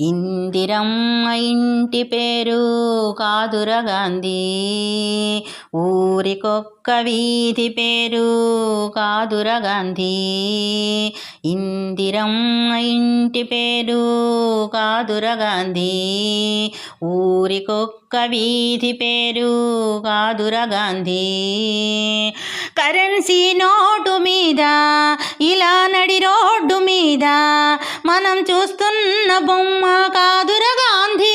ఇందిరమ్మ ఇంటి పేరు కాదుర గాంధీ. ఊరికొక్క వీధి పేరు కాదుర గాంధీ. ఇందిరమ్మ ఇంటి పేరు కాదుర గాంధీ. ఊరికొక్క వీధి పేరు కాదుర గాంధీ. కరెన్సీ నోటు మీద ఇలా నడి రోడ్డు మీద మనం చూస్తూ బొమ్మ కాదుర గాంధీ.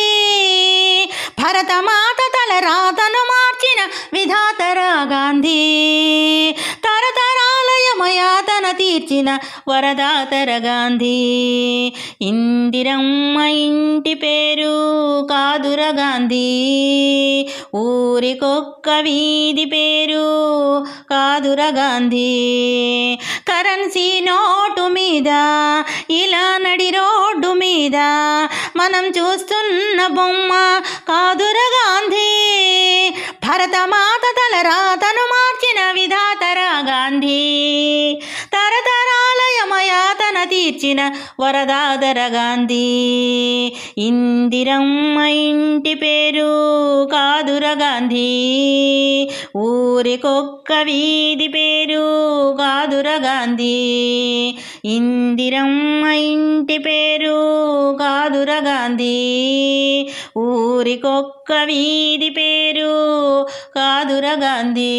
భరతమాత తల రాతను మార్చిన విధాతర గాంధీ. తరతరాలయమయాతన తీర్చిన వరదాతర గాంధీ. ఇందిరమ్మ ఇంటి పేరు కాదుర గాంధీ. ఊరికొక్క వీధి పేరు కాదుర గాంధీ. కరెన్సీ నోటు మీద ఇలా నడిరో ఇదా మీద మనం చూస్తున్న బొమ్మ కాదుర గాంధీ. భరతమాత తలరా తను మార్చిన విధాతరా గాంధీ. తరతరాలయమయాతన తీర్చిన వరదాదర గాంధీ. ఇందిరమ్మ ఇంటి పేరు కాదుర గాంధీ. ఊరికొక్క వీధి పేరు కాదుర గాంధీ ఇందిరమ్మ ఇంటి పేరు కాదుర గాంధీ ఊరికొక్క వీధి పేరు కాదుర గాంధీ